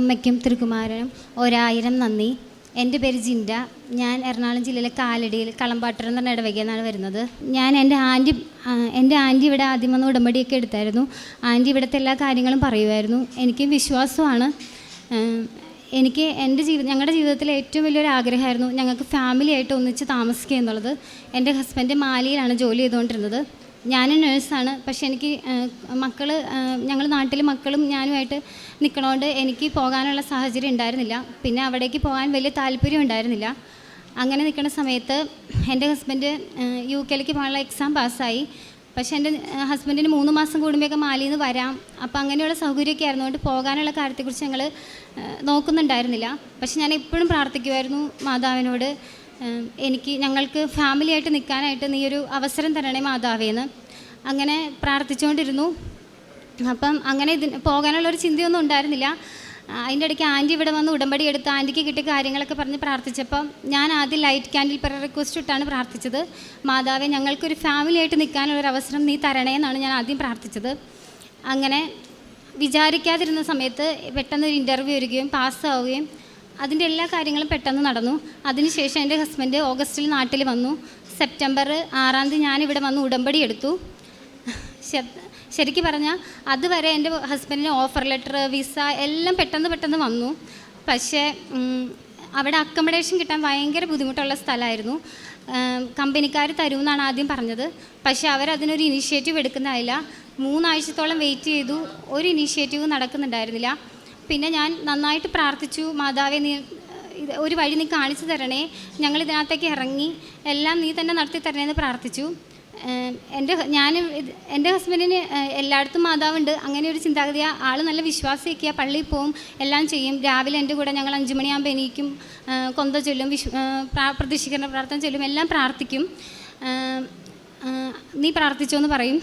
അമ്മയ്ക്കും തിരുക്കുമാരനും ഒരായിരം നന്ദി. എന്റെ പേര് ജിൻഡ. ഞാൻ എറണാകുളം ജില്ലയിലെ കാലടിയിൽ കളമ്പാട്ടർ എന്ന് പറഞ്ഞ ഇടവകയിൽ നിന്നാണ് വരുന്നത്. ഞാൻ എന്റെ ആന്റി എന്റെ ആന്റി ഇവിടെ ആദ്യം വന്ന് ഉടമ്പടിയൊക്കെ എടുത്തായിരുന്നു. ആന്റി ഇവിടുത്തെ എല്ലാ കാര്യങ്ങളും പറയുമായിരുന്നു. എനിക്ക് വിശ്വാസമാണ്. എനിക്ക് എന്റെ ജീവിതം ഞങ്ങളുടെ ജീവിതത്തിലെ ഏറ്റവും വലിയൊരു ആഗ്രഹമായിരുന്നു ഞങ്ങൾക്ക് ഫാമിലിയായിട്ട് ഒന്നിച്ച് താമസിക്കുക എന്നുള്ളത്. എന്റെ ഹസ്ബൻഡ് മാലിയിലാണ് ജോലി ചെയ്തുകൊണ്ടിരുന്നത്. ഞാനും നേഴ്സാണ് പക്ഷെ എനിക്ക് മക്കൾ ഞങ്ങൾ നാട്ടിൽ മക്കളും ഞാനുമായിട്ട് നിൽക്കണോണ്ട് എനിക്ക് പോകാനുള്ള സാഹചര്യം ഉണ്ടായിരുന്നില്ല. പിന്നെ അവിടേക്ക് പോകാൻ വലിയ താല്പര്യം ഉണ്ടായിരുന്നില്ല. അങ്ങനെ നിൽക്കുന്ന സമയത്ത് എന്റെ ഹസ്ബൻഡ് യു കെയിലേക്ക് പോകാനുള്ള എക്സാം പാസ്സായി. പക്ഷേ എന്റെ ഹസ്ബൻഡിന് മൂന്ന് മാസം കൂടുമ്പോഴൊക്കെ മാലിയിൽ നിന്ന് വരാം. അപ്പോൾ അങ്ങനെയുള്ള സൗകര്യമൊക്കെ ആയിരുന്നുകൊണ്ട് പോകാനുള്ള കാര്യത്തെക്കുറിച്ച് ഞങ്ങൾ നോക്കുന്നുണ്ടായിരുന്നില്ല. പക്ഷെ ഞാൻ എപ്പോഴും പ്രാർത്ഥിക്കുമായിരുന്നു മാതാവിനോട്. എനിക്ക് ഞങ്ങൾക്ക് ഫാമിലിയായിട്ട് നിൽക്കാനായിട്ട് നീ ഒരു അവസരം തരണേ മാതാവേന്ന്. അങ്ങനെ പ്രാർത്ഥിച്ചുകൊണ്ടിരുന്നു. അപ്പം അങ്ങനെ ഇതിന് പോകാനുള്ള ഒരു ചിന്തയൊന്നും ഉണ്ടായിരുന്നില്ല. അതിന്റെ ഇടയ്ക്ക് ആന്റി ഇവിടെ വന്ന് ഉടമ്പടി എടുത്ത് ആന്റിക്ക് കിട്ടിയ കാര്യങ്ങളൊക്കെ പറഞ്ഞ് പ്രാർത്ഥിച്ചപ്പം ഞാൻ ആദ്യം ലൈറ്റ് ക്യാൻഡിൽ പെർ റിക്വസ്റ്റ് ഇട്ടാണ് പ്രാർത്ഥിച്ചത്. മാതാവെ ഞങ്ങൾക്കൊരു ഫാമിലി ആയിട്ട് നിൽക്കാനുള്ള ഒരു അവസരം നീ തരണേ എന്നാണ് ഞാൻ ആദ്യം പ്രാർത്ഥിച്ചത്. അങ്ങനെ വിചാരിക്കാതിരുന്ന സമയത്ത് പെട്ടെന്ന് ഒരു ഇന്റർവ്യൂ വരികയും പാസ്സാവുകയും അതിന്റെ എല്ലാ കാര്യങ്ങളും പെട്ടെന്ന് നടന്നു. അതിനുശേഷം എന്റെ ഹസ്ബൻഡ് ഓഗസ്റ്റിൽ നാട്ടിൽ വന്നു. സെപ്റ്റംബർ ആറാം തീയതി ഞാനിവിടെ വന്ന് ഉടമ്പടി എടുത്തു. ശരിക്കും പറഞ്ഞാൽ അതുവരെ എന്റെ ഹസ്ബൻഡിന് ഓഫർ ലെറ്റർ വിസ എല്ലാം പെട്ടെന്ന് പെട്ടെന്ന് വന്നു. പക്ഷേ അവിടെ അക്കമഡേഷൻ കിട്ടാൻ ഭയങ്കര ബുദ്ധിമുട്ടുള്ള സ്ഥലമായിരുന്നു. കമ്പനിക്കാർ തരുമെന്നാണ് ആദ്യം പറഞ്ഞത്. പക്ഷേ അവരതിനൊരു ഇനിഷ്യേറ്റീവ് എടുക്കുന്നതായില്ല. മൂന്നാഴ്ചത്തോളം വെയിറ്റ് ചെയ്തു. ഒരു ഇനിഷ്യേറ്റീവ് നടക്കുന്നുണ്ടായിരുന്നില്ല. പിന്നെ ഞാൻ നന്നായിട്ട് പ്രാർത്ഥിച്ചു മാതാവെ നീ ഇത് ഒരു വഴി നീ കാണിച്ചു തരണേ. ഞങ്ങൾ ഇതിനകത്തേക്ക് ഇറങ്ങി എല്ലാം നീ തന്നെ നടത്തി തരണേ എന്ന് പ്രാർത്ഥിച്ചു. എന്റെ ഞാൻ എന്റെ ഹസ്ബൻഡിന് എല്ലായിടത്തും മാതാവുണ്ട്. അങ്ങനെ ഒരു ചിന്താഗതിയാണ് ആൾ നല്ല വിശ്വാസിയൊക്കെയാണ് പള്ളിയിൽ പോവും എല്ലാം ചെയ്യും. രാവിലെ എന്റെ കൂടെ ഞങ്ങൾ അഞ്ച് മണിയാകുമ്പോൾ എനിക്കും കൊന്ത ചൊല്ലും വിശ്വ പ്രതിഷ്ഠീകരണ പ്രാർത്ഥന ചൊല്ലും. എല്ലാം പ്രാർത്ഥിക്കും. നീ പ്രാർത്ഥിച്ചോ എന്ന് പറയും.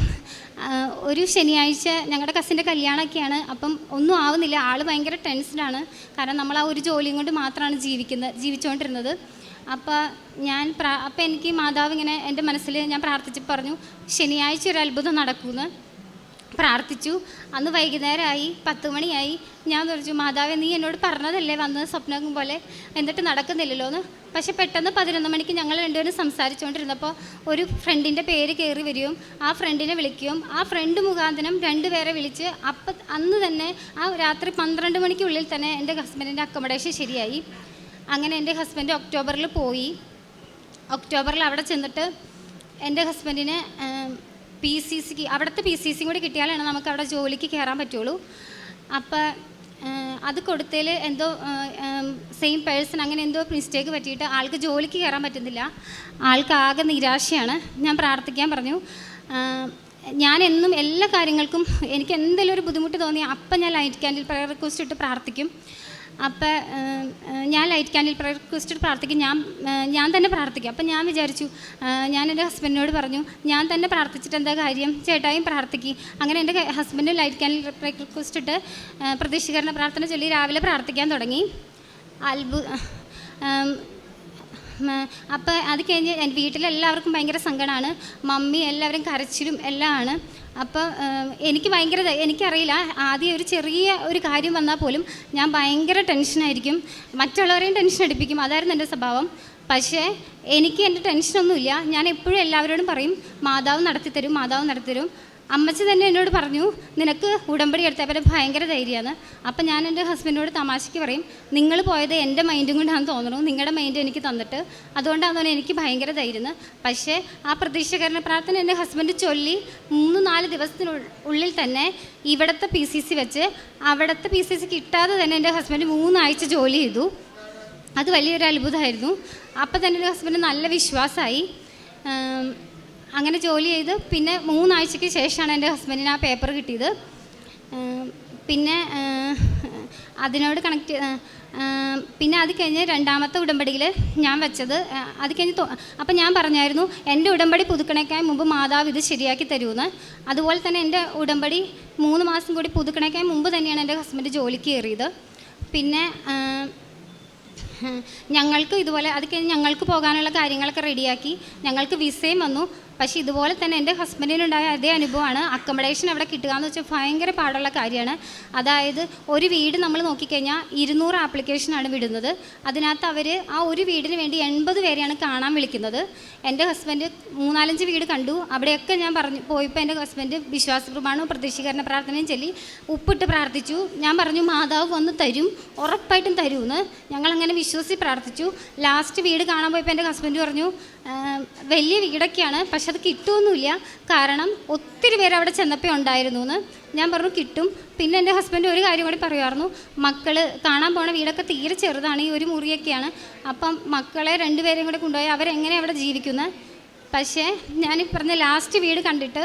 ഒരു ശനിയാഴ്ച ഞങ്ങളുടെ കസിന്റെ കല്യാണമൊക്കെയാണ് അപ്പം ഒന്നും ആവുന്നില്ല. ആൾ ഭയങ്കര ടെൻഷനാണ് കാരണം നമ്മൾ ആ ഒരു ജോലിയും കൊണ്ട് മാത്രമാണ് ജീവിക്കുന്നത് ജീവിച്ചുകൊണ്ടിരുന്നത് അപ്പോൾ ഞാൻ പ്രാ അപ്പം എനിക്ക് മാതാവ് ഇങ്ങനെ എന്റെ മനസ്സിൽ ഞാൻ പ്രാർത്ഥിച്ച് പറഞ്ഞു ശനിയാഴ്ച ഒരു അത്ഭുതം നടക്കുമെന്ന് പ്രാർത്ഥിച്ചു. അന്ന് വൈകുന്നേരമായി പത്ത് മണിയായി. ഞാൻ വിളിച്ചു മാതാവെ നീ എന്നോട് പറഞ്ഞതല്ലേ വന്ന് സ്വപ്നം പോലെ എന്നിട്ട് നടക്കുന്നില്ലല്ലോ എന്ന് പക്ഷെ പെട്ടെന്ന് പതിനൊന്ന് മണിക്ക് ഞങ്ങൾ രണ്ടുപേരും സംസാരിച്ചുകൊണ്ടിരുന്നപ്പോൾ ഒരു ഫ്രണ്ടിന്റെ പേര് കയറി വരികയും ആ ഫ്രണ്ടിനെ വിളിക്കുകയും ആ ഫ്രണ്ട് മുഖാന്തരം രണ്ടുപേരെ വിളിച്ച് അപ്പം അന്ന് തന്നെ ആ രാത്രി പന്ത്രണ്ട് മണിക്കുള്ളിൽ തന്നെ എന്റെ ഹസ്ബൻഡിന്റെ അക്കോമഡേഷൻ ശരിയായി. അങ്ങനെ എന്റെ ഹസ്ബൻഡ് ഒക്ടോബറിൽ പോയി. ഒക്ടോബറിൽ അവിടെ ചെന്നിട്ട് എന്റെ ഹസ്ബൻഡിന് പി സി സിക്ക് അവിടുത്തെ പി സി സിയും കൂടി കിട്ടിയാലാണ് നമുക്ക് അവിടെ ജോലിക്ക് കയറാൻ പറ്റുള്ളൂ. അപ്പോൾ അത് കൊടുത്തതിൽ എന്തോ സെയിം പേഴ്സൺ അങ്ങനെ എന്തോ മിസ്റ്റേക്ക് പറ്റിയിട്ട് ആൾക്ക് ജോലിക്ക് കയറാൻ പറ്റുന്നില്ല. ആൾക്ക് ആകെ നിരാശയാണ്. ഞാൻ പ്രാർത്ഥിക്കാൻ പറഞ്ഞു. ഞാൻ എന്നും എല്ലാ കാര്യങ്ങൾക്കും എനിക്ക് എന്തെങ്കിലും ഒരു ബുദ്ധിമുട്ട് തോന്നിയാൽ അപ്പം ഞാൻ ലൈറ്റ് ക്യാൻഡിൽ പ്രയർ റിക്വസ്റ്റ് ഇട്ട് പ്രാർത്ഥിക്കും. അപ്പോൾ ഞാൻ ലൈറ്റ് ക്യാൻഡിൽ പ്രയർ പ്രാർത്ഥിക്കും. ഞാൻ ഞാൻ തന്നെ പ്രാർത്ഥിക്കും. അപ്പം ഞാൻ വിചാരിച്ചു ഞാൻ എന്റെ ഹസ്ബൻഡിനോട് പറഞ്ഞു ഞാൻ തന്നെ പ്രാർത്ഥിച്ചിട്ട് എന്താ കാര്യം? ചേട്ടായും പ്രാർത്ഥിക്കും. അങ്ങനെ എന്റെ husband light candle prayer request പ്രാർത്ഥന ചൊല്ലി രാവിലെ പ്രാർത്ഥിക്കാൻ തുടങ്ങി. അത്ഭു ആം, അപ്പോൾ അത് കഴിഞ്ഞ് വീട്ടിലെല്ലാവർക്കും ഭയങ്കര സങ്കടമാണ് മമ്മി എല്ലാവരും കരച്ചിലും എല്ലാം ആണ്. അപ്പോൾ എനിക്ക് ഭയങ്കര എനിക്കറിയില്ല. ആദ്യം ഒരു ചെറിയ ഒരു കാര്യം വന്നാൽ പോലും ഞാൻ ഭയങ്കര ടെൻഷനായിരിക്കും മറ്റുള്ളവരെയും ടെൻഷൻ അടിപ്പിക്കും. അതായിരുന്നു എന്റെ സ്വഭാവം. പക്ഷേ എനിക്ക് എന്റെ ടെൻഷനൊന്നുമില്ല ഞാൻ എപ്പോഴും എല്ലാവരോടും പറയും മാതാവ് നടത്തിത്തരും മാതാവ് നടത്തിത്തരും. അമ്മച്ചി തന്നെ എന്നോട് പറഞ്ഞു നിനക്ക് ഉടമ്പടി എടുത്തപ്പോൾ ഭയങ്കര ധൈര്യമാണ്. അപ്പം ഞാൻ എന്റെ ഹസ്ബൻഡിനോട് തമാശയ്ക്ക് പറയും നിങ്ങൾ പോയത് എന്റെ മൈൻഡും കൊണ്ടാണെന്ന് തോന്നുന്നു. നിങ്ങളുടെ മൈൻഡ് എനിക്ക് തന്നിട്ട്. അതുകൊണ്ടാണെന്ന് എനിക്ക് ഭയങ്കര ധൈര്യം പക്ഷേ ആ പ്രതീക്ഷകരണ പ്രാർത്ഥന എന്റെ ഹസ്ബൻഡ് ചൊല്ലി മൂന്ന് നാല് ദിവസത്തിനുള്ളിൽ തന്നെ ഇവിടുത്തെ പി സി സി വെച്ച് അവിടുത്തെ പി സി സി കിട്ടാതെ തന്നെ എന്റെ ഹസ്ബൻഡ് മൂന്നാഴ്ച ജോലി ചെയ്തു. അത് വലിയൊരു അത്ഭുതമായിരുന്നു. അപ്പം തന്നെ എന്റെ ഹസ്ബൻഡ് നല്ല വിശ്വാസമായി. അങ്ങനെ ജോലി ചെയ്ത് പിന്നെ മൂന്നാഴ്ചയ്ക്ക് ശേഷമാണ് എന്റെ ഹസ്ബൻഡിന് ആ പേപ്പർ കിട്ടിയത്. പിന്നെ അതിനോട് കണക്ട് പിന്നെ അത് കഴിഞ്ഞ് രണ്ടാമത്തെ ഉടമ്പടിയിൽ ഞാൻ വെച്ചത് അത് കഴിഞ്ഞ് അപ്പം ഞാൻ പറഞ്ഞായിരുന്നു എന്റെ ഉടമ്പടി പുതുക്കണേക്കായി മുമ്പ് മാതാവ് ഇത് ശരിയാക്കി തരുമെന്ന് അതുപോലെ തന്നെ എന്റെ ഉടമ്പടി മൂന്ന് മാസം കൂടി പുതുക്കണേക്കായി മുമ്പ് തന്നെയാണ് എന്റെ ഹസ്ബൻഡ് ജോലിക്ക് കയറിയത്. പിന്നെ ഞങ്ങൾക്ക് ഇതുപോലെ അത് കഴിഞ്ഞ് ഞങ്ങൾക്ക് പോകാനുള്ള കാര്യങ്ങളൊക്കെ റെഡിയാക്കി ഞങ്ങൾക്ക് വിസയും വന്നു. പക്ഷേ ഇതുപോലെ തന്നെ എന്റെ ഹസ്ബൻഡിനുണ്ടായ അതേ അനുഭവമാണ്. അക്കോമഡേഷൻ അവിടെ കിട്ടുക എന്ന് വെച്ചാൽ ഭയങ്കര പാടുള്ള കാര്യമാണ്. അതായത് ഒരു വീട് നമ്മൾ നോക്കിക്കഴിഞ്ഞാൽ ഇരുന്നൂറ് ആപ്ലിക്കേഷനാണ് വിടുന്നത്. അതിനകത്ത് അവർ ആ ഒരു വീടിന് വേണ്ടി എൺപത് പേരെയാണ് കാണാൻ വിളിക്കുന്നത്. എന്റെ ഹസ്ബൻഡ് മൂന്നാലഞ്ച് വീട് കണ്ടു. അവിടെയൊക്കെ ഞാൻ പറഞ്ഞു പോയപ്പോൾ എന്റെ ഹസ്ബൻഡ് വിശ്വാസ പ്രമാണവും പ്രതീക്ഷീകരണ പ്രാർത്ഥനയും ചൊല്ലി ഉപ്പിട്ട് പ്രാർത്ഥിച്ചു. ഞാൻ പറഞ്ഞു മാതാവ് വന്ന് തരും ഉറപ്പായിട്ടും തരുമെന്ന് ഞങ്ങളങ്ങനെ വിശ്വസിച്ച് പ്രാർത്ഥിച്ചു. ലാസ്റ്റ് വീട് കാണാൻ പോയപ്പോൾ എന്റെ ഹസ്ബൻഡ് പറഞ്ഞു വലിയ വീടൊക്കെയാണ് പക്ഷെ അത് കിട്ടുമൊന്നുമില്ല കാരണം ഒത്തിരി പേര് അവിടെ ചെന്നപ്പോൾ ഉണ്ടായിരുന്നു എന്ന് ഞാൻ പറഞ്ഞു കിട്ടും. പിന്നെ എന്റെ ഹസ്ബൻഡ് ഒരു കാര്യം കൂടി പറയുമായിരുന്നു മക്കൾ കാണാൻ പോണ വീടൊക്കെ തീരെ ചെറുതാണ് ഈ ഒരു മുറിയൊക്കെയാണ്. അപ്പം മക്കളെ രണ്ടുപേരെയും കൂടെ കൊണ്ടുപോയി അവരെങ്ങനെ അവിടെ ജീവിക്കുന്നത് പക്ഷേ ഞാൻ ഈ പറഞ്ഞ ലാസ്റ്റ് വീട് കണ്ടിട്ട്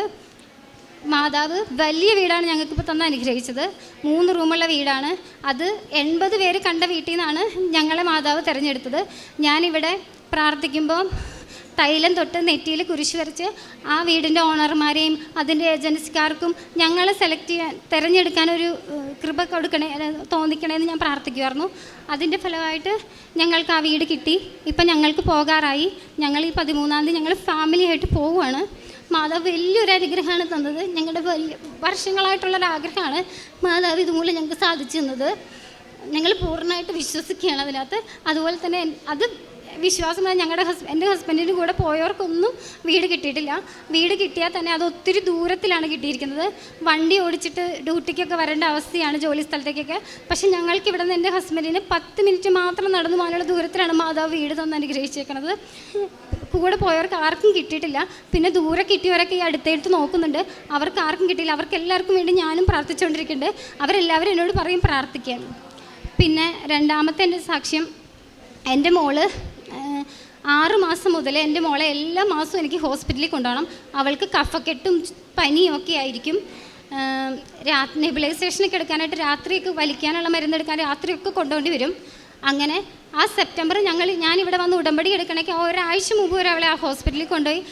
മാതാവ് വലിയ വീടാണ് ഞങ്ങൾക്ക് ഇപ്പോൾ തന്നെ അനുഗ്രഹിച്ചത്. മൂന്ന് റൂമുള്ള വീടാണ്. അത് എൺപത് പേര് കണ്ട വീട്ടിൽ നിന്നാണ് ഞങ്ങളെ മാതാവ് തിരഞ്ഞെടുത്തത്. ഞാനിവിടെ പ്രാർത്ഥിക്കുമ്പോൾ തൈലം തൊട്ട് നെറ്റിയിൽ കുരിശ് വരച്ച് ആ വീടിന്റെ ഓണർമാരെയും അതിന്റെ ഏജൻസിക്കാർക്കും ഞങ്ങളെ സെലക്ട് ചെയ്യാൻ ഏഹ്, കൃപ കൊടുക്കണേ തോന്നിക്കണേന്ന് ഞാൻ പ്രാർത്ഥിക്കുമായിരുന്നു അതിന്റെ ഫലമായിട്ട് ഞങ്ങൾക്ക് ആ വീട് കിട്ടി. ഇപ്പം ഞങ്ങൾക്ക് പോകാറായി. ഞങ്ങൾ ഈ പതിമൂന്നാം തീയതി ഞങ്ങൾ ഫാമിലിയായിട്ട് പോവുകയാണ് മാതാവ് വലിയൊരു അനുഗ്രഹമാണ് തന്നത്. ഞങ്ങളുടെ വലിയ വർഷങ്ങളായിട്ടുള്ളൊരാഗ്രഹമാണ് മാതാവ് ഇതുമൂലം ഞങ്ങൾക്ക് സാധിച്ചു തന്നത്. ഞങ്ങൾ പൂർണമായിട്ട് വിശ്വസിക്കുകയാണ് അതിനകത്ത്. അതുപോലെ തന്നെ അത് വിശ്വാസം ഞങ്ങളുടെ ഹസ് എന്റെ ഹസ്ബൻഡിന്റെ കൂടെ പോയവർക്കൊന്നും വീട് കിട്ടിയിട്ടില്ല. വീട് കിട്ടിയാൽ തന്നെ അത് ഒത്തിരി ദൂരത്തിലാണ് കിട്ടിയിരിക്കുന്നത്. വണ്ടി ഓടിച്ചിട്ട് ഡ്യൂട്ടിക്കൊക്കെ വരേണ്ട അവസ്ഥയാണ് ജോലി സ്ഥലത്തേക്കൊക്കെ. പക്ഷേ ഞങ്ങൾക്ക് ഇവിടെ നിന്ന് എന്റെ ഹസ്ബൻഡിന് പത്ത് മിനിറ്റ് മാത്രം നടന്നു പോകാനുള്ള ദൂരത്തിലാണ് മാതാവ് വീട് തന്ന് അനുഗ്രഹിച്ചേക്കണത്. കൂടെ പോയവർക്ക് ആർക്കും കിട്ടിയിട്ടില്ല. പിന്നെ ദൂരെ കിട്ടിയവരൊക്കെ ഈ അടുത്തെടുത്ത് നോക്കുന്നുണ്ട്. അവർക്ക് ആർക്കും കിട്ടിയില്ല. അവർക്ക് എല്ലാവർക്കും വേണ്ടി ഞാനും പ്രാർത്ഥിച്ചുകൊണ്ടിരിക്കുന്നുണ്ട്. അവരെല്ലാവരും എന്നോട് പറയും പ്രാർത്ഥിക്കാൻ. പിന്നെ രണ്ടാമത്തെ എന്റെ സാക്ഷ്യം എന്റെ മോൾ ആറ് മാസം മുതൽ എന്റെ മോളെ എല്ലാ മാസവും എനിക്ക് ഹോസ്പിറ്റലിൽ കൊണ്ടുപോകണം. അവൾക്ക് കഫക്കെട്ടും പനിയും ഒക്കെ ആയിരിക്കും. നെബിലൈസേഷനൊക്കെ എടുക്കാനായിട്ട് രാത്രിയൊക്കെ വലിക്കാനുള്ള മരുന്നെടുക്കാൻ രാത്രിയൊക്കെ കൊണ്ടുപോകേണ്ടി വരും. അങ്ങനെ ആ സെപ്റ്റംബർ ഞങ്ങൾ ഞാനിവിടെ വന്ന് ഉടമ്പടി എടുക്കണമെങ്കിൽ ഒരാഴ്ച മുമ്പ് വരെ അവളെ ആ ഹോസ്പിറ്റലിൽ കൊണ്ടുപോയി.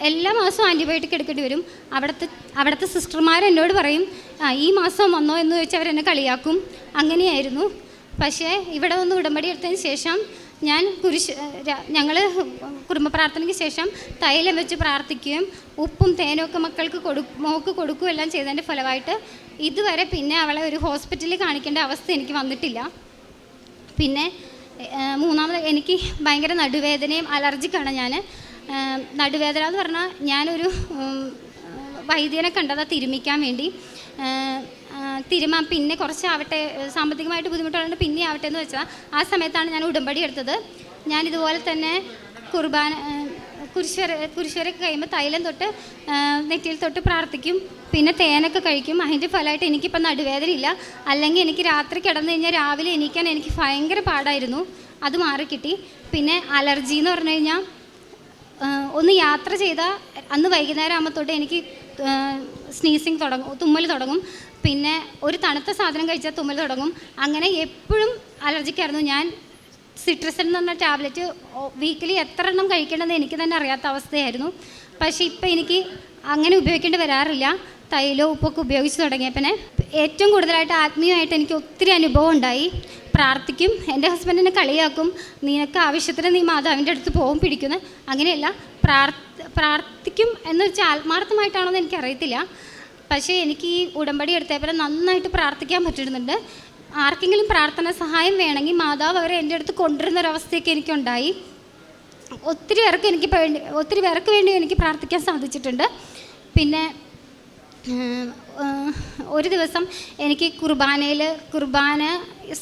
എല്ലാ മാസവും ആന്റിബയോട്ടിക് എടുക്കേണ്ടി വരും. അവിടുത്തെ അവിടുത്തെ സിസ്റ്റർമാർ എന്നോട് പറയും ഈ മാസം വന്നോ എന്ന് ചോദിച്ചാൽ അവരെന്നെ കളിയാക്കും. അങ്ങനെയായിരുന്നു. പക്ഷേ ഇവിടെ വന്ന് ഉടമ്പടി എടുത്തതിന് ശേഷം ഞാൻ കുരിശ് ഞങ്ങൾ കുടുംബ പ്രാർത്ഥനയ്ക്ക് ശേഷം തൈലം വെച്ച് പ്രാർത്ഥിക്കുകയും ഉപ്പും തേനും ഒക്കെ മക്കൾക്ക് കൊടു മോക്ക് കൊടുക്കുകയും എല്ലാം ചെയ്തതിന്റെ ഫലമായിട്ട് ഇതുവരെ പിന്നെ അവളെ ഒരു ഹോസ്പിറ്റലിൽ കാണിക്കേണ്ട അവസ്ഥ എനിക്ക് വന്നിട്ടില്ല. പിന്നെ മൂന്നാമത് എനിക്ക് ഭയങ്കര നടുവേദനയും അലർജിക്കാണ് ഞാൻ നടുവേദന എന്ന് പറഞ്ഞാൽ ഞാനൊരു വൈദ്യനെ കണ്ടതാ തിരുമിക്കാൻ വേണ്ടി. തിരുമാൻ പിന്നെ കുറച്ചാവട്ടെ സാമ്പത്തികമായിട്ട് ബുദ്ധിമുട്ടുള്ളത് പിന്നെ ആവട്ടെ എന്ന് വെച്ചാൽ ആ സമയത്താണ് ഞാൻ ഉടമ്പടി എടുത്തത്. ഞാൻ ഇതുപോലെ തന്നെ കുർബാന കുരിശ്വര കുരിശുവര കുരിശുവരൊക്കെ കഴിയുമ്പോൾ തൈലം തൊട്ട് നെറ്റിയിൽ തൊട്ട് പ്രാർത്ഥിക്കും. പിന്നെ തേനൊക്കെ കഴിക്കും. അതിന്റെ ഫലമായിട്ട് എനിക്കിപ്പോൾ നടുവേദനയില്ല അല്ലെങ്കിൽ എനിക്ക് രാത്രി കിടന്നു കഴിഞ്ഞാൽ രാവിലെ എണീക്കാൻ എനിക്ക് ഭയങ്കര പാടായിരുന്നു. അത് മാറിക്കിട്ടി. പിന്നെ അലർജി എന്ന് പറഞ്ഞു കഴിഞ്ഞാൽ ഒന്ന് യാത്ര ചെയ്താൽ അന്ന് വൈകുന്നേരം ആകുമ്പോൾ തൊട്ട് എനിക്ക് സ്നീസിങ് തുടങ്ങും തുമ്മൽ തുടങ്ങും. പിന്നെ ഒരു തണുത്ത സാധനം കഴിച്ചാൽ തുമ്മൽ തുടങ്ങും. അങ്ങനെ എപ്പോഴും അലർജിക്കായിരുന്നു. ഞാൻ സിട്രസൺ എന്ന് പറഞ്ഞ ടാബ്ലറ്റ് വീക്കിലി എത്ര എണ്ണം കഴിക്കേണ്ടതെന്ന് എനിക്ക് തന്നെ അറിയാത്ത അവസ്ഥയായിരുന്നു. പക്ഷേ ഇപ്പം എനിക്ക് അങ്ങനെ ഉപയോഗിക്കേണ്ടി വരാറില്ല. തൈലോ ഉപ്പൊക്കെ ഉപയോഗിച്ച് തുടങ്ങിയപ്പോൾ ഏറ്റവും കൂടുതലായിട്ട് ആത്മീയമായിട്ട് എനിക്ക് ഒത്തിരി അനുഭവം ഉണ്ടായി. പ്രാർത്ഥിക്കും എന്റെ ഹസ്ബൻഡിനെ കളിയാക്കും നിനക്ക് ആവശ്യത്തിന് നീ മാതാവിന്റെ അടുത്ത് പോകും പിടിക്കുന്നു. അങ്ങനെയല്ല പ്രാർത്ഥ പ്രാർത്ഥിക്കും എന്ന് വെച്ചാൽ ആത്മാർത്ഥമായിട്ടാണോ എന്ന് എനിക്കറിയത്തില്ല. പക്ഷേ എനിക്ക് ഈ ഉടമ്പടി എടുത്തപ്പോൾ നന്നായിട്ട് പ്രാർത്ഥിക്കാൻ പറ്റുന്നുണ്ട് ആർക്കെങ്കിലും പ്രാർത്ഥന സഹായം വേണമെങ്കിൽ മാതാവ് അവരെ എന്റെ അടുത്ത് കൊണ്ടുവരുന്ന ഒരവസ്ഥയൊക്കെ എനിക്കുണ്ടായി. ഒത്തിരി പേർക്ക് എനിക്ക് ഒത്തിരി പേർക്ക് വേണ്ടി എനിക്ക് പ്രാർത്ഥിക്കാൻ സാധിച്ചിട്ടുണ്ട്. പിന്നെ ഒരു ദിവസം എനിക്ക് കുർബാനയിൽ കുർബാന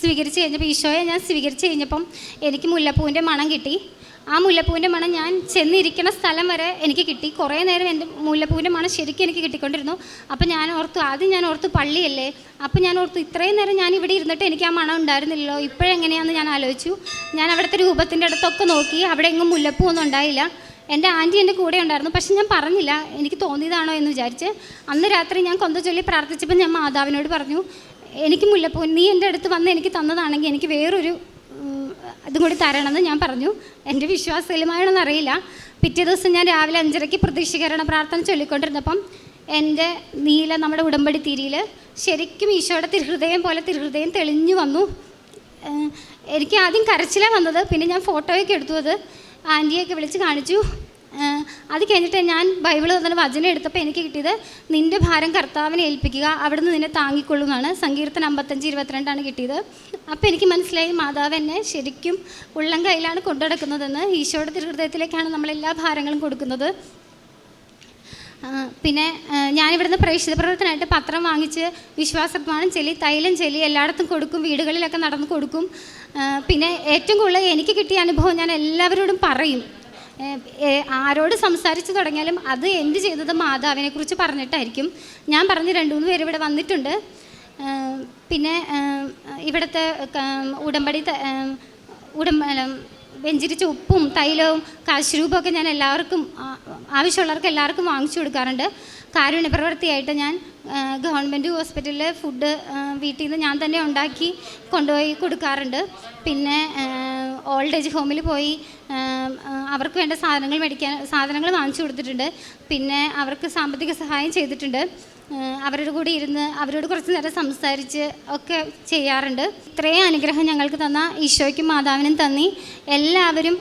സ്വീകരിച്ച് കഴിഞ്ഞപ്പോൾ ഈശോയെ ഞാൻ സ്വീകരിച്ച് കഴിഞ്ഞപ്പം എനിക്ക് മുല്ലപ്പൂവിന്റെ മണം കിട്ടി. ആ മുല്ലപ്പൂവിന്റെ മണം ഞാൻ ചെന്നിരിക്കുന്ന സ്ഥലം വരെ എനിക്ക് കിട്ടി. കുറേ നേരം എന്റെ മുല്ലപ്പൂവിന്റെ മണം ശരിക്കും എനിക്ക് കിട്ടിക്കൊണ്ടിരുന്നു. അപ്പോൾ ഞാൻ ഓർത്തു ആദ്യം ഞാൻ ഓർത്തു പള്ളിയല്ലേ? അപ്പോൾ ഞാൻ ഓർത്തു ഇത്രയും നേരം ഞാൻ ഇവിടെ ഇരുന്നിട്ട് എനിക്ക് ആ മണം ഉണ്ടായിരുന്നില്ലല്ലോ. ഇപ്പോഴെങ്ങനെയാണെന്ന് ഞാൻ ആലോചിച്ചു. ഞാൻ അവിടുത്തെ രൂപത്തിന്റെ അടുത്തൊക്കെ നോക്കി. അവിടെ എങ്ങും മുല്ലപ്പൂ ഒന്നും ഉണ്ടായില്ല. എന്റെ ആന്റി എന്റെ കൂടെ ഉണ്ടായിരുന്നു. പക്ഷെ ഞാൻ പറഞ്ഞില്ല. എനിക്ക് തോന്നിയതാണോ എന്ന് വിചാരിച്ച് അന്ന് രാത്രി ഞാൻ കൊന്ത ചൊല്ലി പ്രാർത്ഥിച്ചപ്പോൾ ഞാൻ മാതാവിനോട് പറഞ്ഞു എനിക്ക് മുല്ലപ്പൂ നീ എന്റെ അടുത്ത് വന്ന് എനിക്ക് തന്നതാണെങ്കിൽ എനിക്ക് വേറൊരു അതും കൂടി തരണമെന്ന് ഞാൻ പറഞ്ഞു. എന്റെ വിശ്വാസമാണെന്ന് അറിയില്ല. പിറ്റേ ദിവസം ഞാൻ രാവിലെ അഞ്ചരയ്ക്ക് പ്രതീക്ഷീകരണ പ്രാർത്ഥന ചൊല്ലിക്കൊണ്ടിരുന്നപ്പം എന്റെ നീല നമ്മുടെ ഉടമ്പടി തിരിയിൽ ശരിക്കും ഈശോയുടെ തിരുഹൃദയം പോലെ തിരുഹൃദയം തെളിഞ്ഞു വന്നു. എനിക്ക് ആദ്യം കരച്ചിലാണ് വന്നത്. പിന്നെ ഞാൻ ഫോട്ടോയൊക്കെ എടുത്തു. അത് ആന്റിയൊക്കെ വിളിച്ച് കാണിച്ചു. അത് കഴിഞ്ഞിട്ട് ഞാൻ ബൈബിൾ തന്നെ വചനം എടുത്തപ്പോൾ എനിക്ക് കിട്ടിയത് നിന്റെ ഭാരം കർത്താവിനെ ഏൽപ്പിക്കുക അവിടുന്ന് നിന്നെ താങ്ങിക്കൊള്ളുമെന്നാണ് സങ്കീർത്തനം അമ്പത്തഞ്ച് ഇരുപത്തിരണ്ടാണ് കിട്ടിയത്. അപ്പോൾ എനിക്ക് മനസ്സിലായി മാതാവ് എന്നെ ശരിക്കും ഉള്ളം കയ്യിലാണ് കൊണ്ടുനടക്കുന്നതെന്ന്. ഈശോയുടെ തിരുഹൃദയത്തിലേക്കാണ് നമ്മൾ എല്ലാ ഭാരങ്ങളും കൊടുക്കുന്നത്. പിന്നെ ഞാനിവിടുന്ന് പ്രവേശിത പ്രവർത്തനമായിട്ട് പത്രം വാങ്ങിച്ച് വിശ്വാസപ്രമാണം ചെല്ലി തൈലം ചെല്ലി എല്ലായിടത്തും കൊടുക്കും വീടുകളിലൊക്കെ നടന്ന് കൊടുക്കും. പിന്നെ ഏറ്റവും കൂടുതൽ എനിക്ക് കിട്ടിയ അനുഭവം ഞാൻ എല്ലാവരോടും പറയും. ആരോട് സംസാരിച്ച് തുടങ്ങിയാലും അത് എന്ത് ചെയ്തത് മാതാവിനെ കുറിച്ച് പറഞ്ഞിട്ടായിരിക്കും. ഞാൻ പറഞ്ഞ് രണ്ട് മൂന്ന് പേര് ഇവിടെ വന്നിട്ടുണ്ട്. പിന്നെ ഇവിടുത്തെ ഉടമ്പടി ഉടമ്പ വെഞ്ചിരിച്ച ഉപ്പും തൈലവും കാശുരൂപമൊക്കെ ഞാൻ എല്ലാവർക്കും ആവശ്യമുള്ളവർക്ക് എല്ലാവർക്കും വാങ്ങിച്ചു കൊടുക്കാറുണ്ട്. കാരുണ്യ പ്രവൃത്തിയായിട്ട് ഞാൻ ഗവൺമെന്റ് ഹോസ്പിറ്റലിൽ ഫുഡ് വീട്ടിൽ നിന്ന് ഞാൻ തന്നെ ഉണ്ടാക്കി കൊണ്ടുപോയി കൊടുക്കാറുണ്ട്. പിന്നെ ഓൾഡ് ഏജ് ഹോമിൽ പോയി അവർക്ക് വേണ്ട സാധനങ്ങൾ മേടിക്കാൻ സാധനങ്ങൾ വാങ്ങിച്ചു കൊടുത്തിട്ടുണ്ട്. പിന്നെ അവർക്ക് സാമ്പത്തിക സഹായം ചെയ്തിട്ടുണ്ട്. അവരുടെ കൂടെ ഇരുന്ന് അവരോട് കുറച്ച് നേരം സംസാരിച്ച് ഒക്കെ ചെയ്യാറുണ്ട്. ഇത്രയും അനുഗ്രഹം ഞങ്ങൾക്ക് തന്ന ഈശോയ്ക്കും മാതാവിനും തന്നി. എല്ലാവരും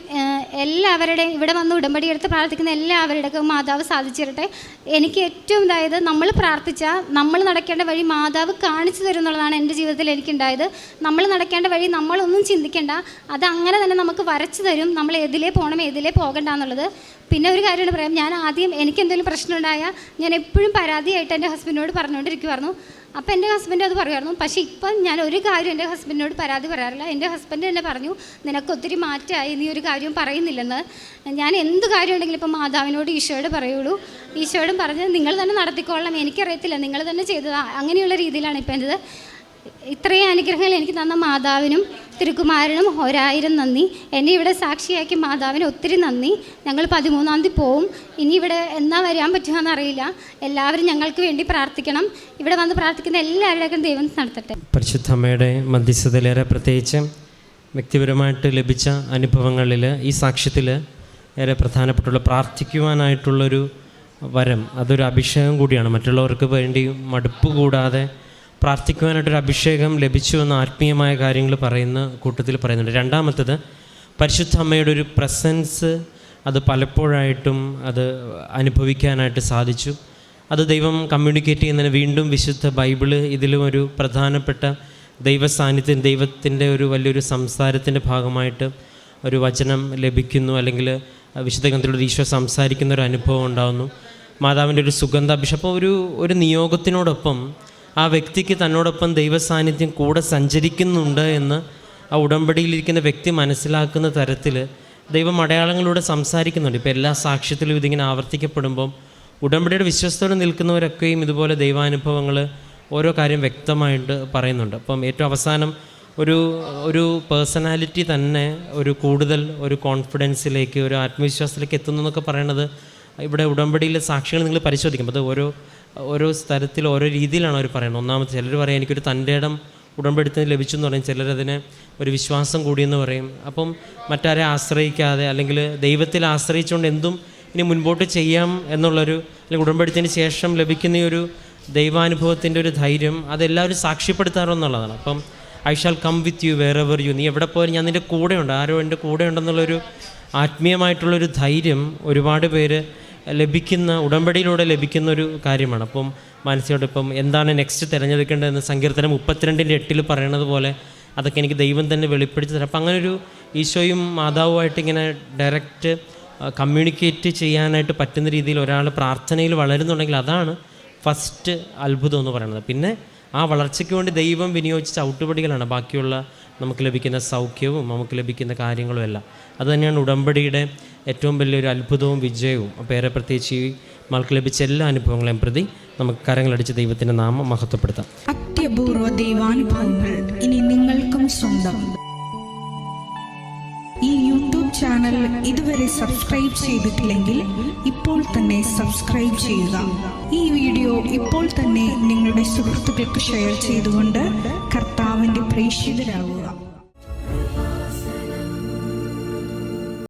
എല്ലാവരുടെ ഇവിടെ വന്ന് ഉടമ്പടി എടുത്ത് പ്രാർത്ഥിക്കുന്ന എല്ലാവരുടെയൊക്കെ മാതാവ് സാധിച്ചിരട്ടെ. എനിക്ക് ഏറ്റവും ഇതായത് നമ്മൾ പ്രാർത്ഥിച്ചാൽ നമ്മൾ നടക്കേണ്ട വഴി മാതാവ് കാണിച്ചു തരും എന്നുള്ളതാണ് എന്റെ ജീവിതത്തിൽ എനിക്കുണ്ടായത്. നമ്മൾ നടക്കേണ്ട വഴി നമ്മളൊന്നും ചിന്തിക്കേണ്ട. അത് അങ്ങനെ തന്നെ നമുക്ക് വരച്ചു തരും. നമ്മൾ എതിലേ പോകണം എതിലേ പോകണ്ട എന്നുള്ളത്. പിന്നെ ഒരു കാര്യമാണ് പറയാം. ഞാൻ ആദ്യം എനിക്ക് എന്തെങ്കിലും പ്രശ്നമുണ്ടായാൽ ഞാൻ എപ്പോഴും പരാതിയായിട്ട് എന്റെ ഹസ്ബൻഡിനോട് പറഞ്ഞുകൊണ്ടിരിക്കുമായിരുന്നു അപ്പോൾ എന്റെ ഹസ്ബൻഡ് അത് പറയുമായിരുന്നു പക്ഷേ ഇപ്പം ഞാൻ ഒരു കാര്യം എന്റെ ഹസ്ബൻഡിനോട് പരാതി പറയാറില്ല. എന്റെ ഹസ്ബൻഡ് തന്നെ പറഞ്ഞു നിനക്കൊത്തിരി മാറ്റമായി നീ ഒരു കാര്യം പറയുന്നില്ലെന്ന്. ഞാൻ എന്ത് കാര്യം ഉണ്ടെങ്കിലും ഇപ്പം മാതാവിനോട് ഈശോയോട് പറയുള്ളൂ. ഈശോയോടും പറഞ്ഞ് നിങ്ങൾ തന്നെ നടത്തിക്കൊള്ളാം എനിക്കറിയത്തില്ല. നിങ്ങൾ തന്നെ ചെയ്തതാണ് അങ്ങനെയുള്ള രീതിയിലാണ് ഇപ്പം എന്റെത്. ഇത്രയും അനുഗ്രഹങ്ങൾ എനിക്ക് തന്ന മാതാവിനും തിരുക്കുമാരനും ഒരായിരം നന്ദി. എന്നെ ഇവിടെ സാക്ഷിയാക്കി മാതാവിന് ഒത്തിരി നന്ദി. ഞങ്ങൾ പതിമൂന്നാം തീയതി പോവും. ഇനി ഇവിടെ എന്നാ വരാൻ പറ്റുമെന്ന് അറിയില്ല. എല്ലാവരും ഞങ്ങൾക്ക് വേണ്ടി പ്രാർത്ഥിക്കണം. ഇവിടെ വന്ന് പ്രാർത്ഥിക്കുന്ന എല്ലാവരുടെയും ദൈവം നടത്തട്ടെ. പരിശുദ്ധ അമ്മയുടെ മധ്യസ്ഥതയിലേറെ പ്രത്യേകിച്ച് വ്യക്തിപരമായിട്ട് ലഭിച്ച അനുഭവങ്ങളിൽ ഈ സാക്ഷ്യത്തിൽ ഏറെ പ്രധാനപ്പെട്ടുള്ള പ്രാർത്ഥിക്കുവാനായിട്ടുള്ളൊരു വരം അതൊരു അഭിഷേകം കൂടിയാണ്. മറ്റുള്ളവർക്ക് വേണ്ടി മടുപ്പ് കൂടാതെ പ്രാർത്ഥിക്കുവാനായിട്ടൊരു അഭിഷേകം ലഭിച്ചു എന്ന ആത്മീയമായ കാര്യങ്ങൾ പറയുന്ന കൂട്ടത്തിൽ പറയുന്നുണ്ട്. രണ്ടാമത്തത് പരിശുദ്ധ അമ്മയുടെ ഒരു പ്രസൻസ് അത് പലപ്പോഴായിട്ടും അത് അനുഭവിക്കാനായിട്ട് സാധിച്ചു. അത് ദൈവം കമ്മ്യൂണിക്കേറ്റ് ചെയ്യുന്നതിന് വീണ്ടും വിശുദ്ധ ബൈബിൾ ഇതിലും ഒരു പ്രധാനപ്പെട്ട ദൈവ സാന്നിധ്യം ദൈവത്തിന്റെ ഒരു വലിയൊരു സംസാരത്തിന്റെ ഭാഗമായിട്ട് ഒരു വചനം ലഭിക്കുന്നു. അല്ലെങ്കിൽ വിശുദ്ധ ഗ്രന്ഥത്തിലൂടെ ഈശോ സംസാരിക്കുന്ന ഒരു അനുഭവം ഉണ്ടാകുന്നു മാതാവിന്റെ ഒരു സുഗന്ധാഭിഷേകം അപ്പോൾ ഒരു ഒരു നിയോഗത്തിനോടൊപ്പം ആ വ്യക്തിക്ക് തന്നോടൊപ്പം ദൈവസാന്നിധ്യം കൂടെ സഞ്ചരിക്കുന്നുണ്ട് എന്ന് ആ ഉടമ്പടിയിലിരിക്കുന്ന വ്യക്തി മനസ്സിലാക്കുന്ന തരത്തിൽ ദൈവം അടയാളങ്ങളിലൂടെ സംസാരിക്കുന്നുണ്ട്. ഇപ്പോൾ എല്ലാ സാക്ഷ്യത്തിലും ഇതിങ്ങനെ ആവർത്തിക്കപ്പെടുമ്പം ഉടമ്പടിയുടെ വിശ്വസ്തയോടെ നിൽക്കുന്നവരൊക്കെയും ഇതുപോലെ ദൈവാനുഭവങ്ങൾ ഓരോ കാര്യം വ്യക്തമായിട്ട് പറയുന്നുണ്ട്. അപ്പം ഏറ്റവും അവസാനം ഒരു ഒരു പേഴ്സണാലിറ്റി തന്നെ ഒരു കൂടുതൽ ഒരു കോൺഫിഡൻസിലേക്ക് ഒരു ആത്മവിശ്വാസത്തിലേക്ക് എത്തുന്നു എന്നൊക്കെ പറയണത് ഇവിടെ ഉടമ്പടിയിലെ സാക്ഷികൾ നിങ്ങൾ പരിശോധിക്കും അത് ഓരോ ഓരോ സ്ഥലത്തിൽ ഓരോ രീതിയിലാണ് അവർ പറയുന്നത്. ഒന്നാമത് ചിലർ പറയും എനിക്കൊരു തന്റെ ഇടം ഉടമ്പടിത്തിന് ലഭിച്ചു എന്ന് പറയും ചിലരതിനെ ഒരു വിശ്വാസം കൂടിയെന്ന് പറയും. അപ്പം മറ്റാരെ ആശ്രയിക്കാതെ അല്ലെങ്കിൽ ദൈവത്തിൽ ആശ്രയിച്ചുകൊണ്ട് എന്തും ഇനി മുൻപോട്ട് ചെയ്യാം എന്നുള്ളൊരു അല്ലെങ്കിൽ ഉടമ്പെടുത്തതിന് ശേഷം ലഭിക്കുന്ന ഒരു ദൈവാനുഭവത്തിന്റെ ഒരു ധൈര്യം അതെല്ലാവരും സാക്ഷ്യപ്പെടുത്താറെന്നുള്ളതാണ് അപ്പം I shall come with you wherever you. നീ എവിടെ പോയാലും ഞാൻ നിന്റെ കൂടെയുണ്ട്. ആരോ എന്റെ കൂടെ ഉണ്ടെന്നുള്ളൊരു ആത്മീയമായിട്ടുള്ളൊരു ധൈര്യം ഒരുപാട് പേര് ലഭിക്കുന്ന ഉടമ്പടിയിലൂടെ ലഭിക്കുന്ന ഒരു കാര്യമാണ്. അപ്പം മാനസികമായിട്ട് ഇപ്പം എന്താണ് നെക്സ്റ്റ് തിരഞ്ഞെടുക്കേണ്ടതെന്ന് സങ്കീർത്തനം മുപ്പത്തിരണ്ടിന്റെ എട്ടിൽ പറയണത് പോലെ അതൊക്കെ എനിക്ക് ദൈവം തന്നെ വെളിപ്പെടുത്തി തരാം. അപ്പം അങ്ങനൊരു ഈശോയും മാതാവുമായിട്ട് ഇങ്ങനെ ഡയറക്റ്റ് കമ്മ്യൂണിക്കേറ്റ് ചെയ്യാനായിട്ട് പറ്റുന്ന രീതിയിൽ ഒരാൾ പ്രാർത്ഥനയിൽ വളരുന്നുണ്ടെങ്കിൽ അതാണ് ഫസ്റ്റ് അത്ഭുതം എന്ന് പറയുന്നത്. പിന്നെ ആ വളർച്ചയ്ക്ക് വേണ്ടി ദൈവം വിനിയോഗിച്ച ചവിട്ടുപടികളാണ്. ബാക്കിയുള്ള നമുക്ക് ലഭിക്കുന്ന സൗഖ്യവും നമുക്ക് ലഭിക്കുന്ന കാര്യങ്ങളും എല്ലാം. അതുതന്നെയാണ് ഉടമ്പടിയുടെ ഏറ്റവും വലിയൊരു അത്ഭുതവും വിജയവും ഏറെ പ്രത്യേകിച്ച് ഈ മൾക്ക് ലഭിച്ച എല്ലാ അനുഭവങ്ങളെയും പ്രതി നമുക്ക് കരങ്ങളടിച്ച് ദൈവത്തിന്റെ നാമം മഹത്വപ്പെടുത്താം. അത്യപൂർവ ദൈവാനുഭവങ്ങൾ ഇനി നിങ്ങൾക്കും സ്വന്തം. ഈ യൂട്യൂബ് ചാനൽ ഇതുവരെ സബ്സ്ക്രൈബ് ചെയ്തിട്ടില്ലെങ്കിൽ ഇപ്പോൾ തന്നെ സബ്സ്ക്രൈബ് ചെയ്യുക. ഈ വീഡിയോ ഇപ്പോൾ തന്നെ നിങ്ങളുടെ സുഹൃത്തുക്കൾക്ക് ഷെയർ ചെയ്തുകൊണ്ട് കർത്താവിന്റെ പ്രേക്ഷിതരാകുക